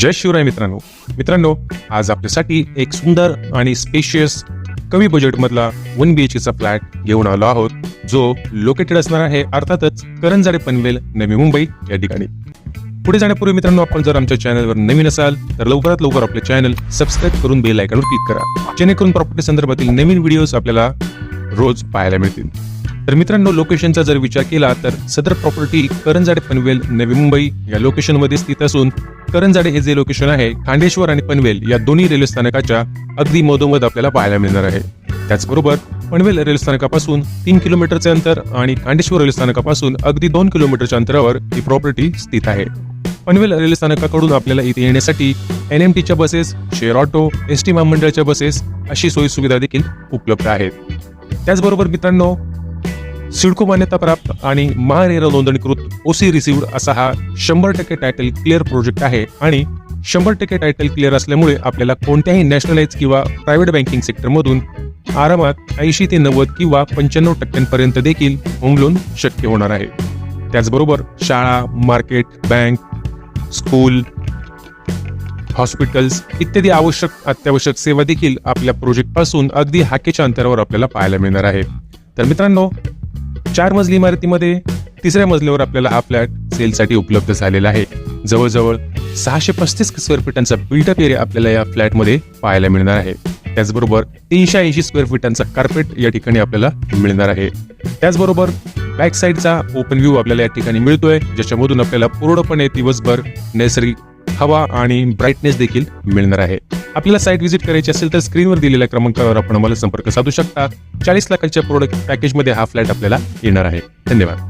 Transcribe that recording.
जय शिवराय मित्रांनो. मित्रांनो आज आपल्यासाठी एक सुंदर आणि स्पेशियस कमी बजेटमधला वन बी एच केचा फ्लॅट घेऊन आलो आहोत जो लोकेटेड असणार आहे अर्थातच करंजाडे पनवेल नवी मुंबई या ठिकाणी. पुढे जाण्यापूर्वी मित्रांनो आपण जर आमच्या चॅनलवर नवीन असाल तर लवकरात लवकर आपले चॅनल सबस्क्राईब करून बेल आयकॉनवर क्लिक करा. जेणेकरून प्रॉपर्टी संदर्भातील नवीन व्हिडिओज आपल्याला रोज पाहायला मिळतील. तर मित्रांनो लोकेशनचा जर विचार केला तर सदर प्रॉपर्टी करंजाडे पनवेल नवी मुंबई या लोकेशनमध्ये स्थित असून करंजाडे हे जे लोकेशन आहे खांडेश्वर आणि पनवेल या दोन्ही रेल्वे स्थानकाच्या अगदी मधोमध आपल्याला पाहायला मिळणार आहे. त्याचबरोबर पनवेल रेल्वे स्थानकापासून तीन किलोमीटरचे अंतर आणि खांडेश्वर रेल्वे स्थानकापासून अगदी दोन किलोमीटरच्या अंतरावर ही प्रॉपर्टी स्थित आहे. पनवेल रेल्वे स्थानकाकडून आपल्याला इथे येण्यासाठी एन एम टीच्या buses share auto S T महामंडळाच्या बसेस अशी सोयी सुविधा देखील उपलब्ध आहेत. त्याचबरोबर मित्रांनो सिडको मान्यता प्राप्त आणि महारेरा नोंदणीकृत ओसी रिसिव्ड असा हा शंभर टक्के टायटल क्लिअर प्रोजेक्ट आहे आणि शंभर टक्के टायटल क्लिअर असल्यामुळे आपल्याला कोणत्याही नॅशनलाइज किंवा प्रायव्हेट बँकिंग सेक्टरमधून आरामात ऐंशी ते नव्वद किंवा पंच्याण्णव टक्क्यांपर्यंत देखील होम लोन शक्य होणार आहे. त्याचबरोबर शाळा मार्केट बँक स्कूल हॉस्पिटल्स इत्यादी आवश्यक अत्यावश्यक सेवा देखील आपल्या प्रोजेक्टपासून अगदी हाकेच्या अंतरावर आपल्याला पाहायला मिळणार आहे. तर मित्रांनो चार मजली इमारतीमध्ये तिसऱ्या मजल्यावर आपल्याला हा फ्लॅट सेलसाठी उपलब्ध झालेला आहे. जवळजवळ सहाशे पस्तीस स्क्वेअर फीटांचा बिल्टअप एरिया आपल्याला या फ्लॅटमध्ये पाहायला मिळणार आहे. त्याचबरोबर तीनशे ऐंशी स्क्वेअर फीटांचा कार्पेट या ठिकाणी आपल्याला मिळणार आहे. त्याचबरोबर बॅक साईडचा ओपन व्ह्यू आपल्याला या ठिकाणी मिळतोय ज्याच्यामधून आपल्याला पूर्णपणे दिवसभर नैसर्गिक हवा आणि ब्राईटनेस देखील मिळणार आहे. आपल्याला साईट व्हिजिट करायची असेल तर स्क्रीनवर दिलेल्या क्रमांकावर आपण आम्हाला संपर्क साधू शकता. चाळीस लाखाच्या प्रोडक्ट पॅकेजमध्ये हा फ्लॅट आपल्याला येणार आहे. धन्यवाद.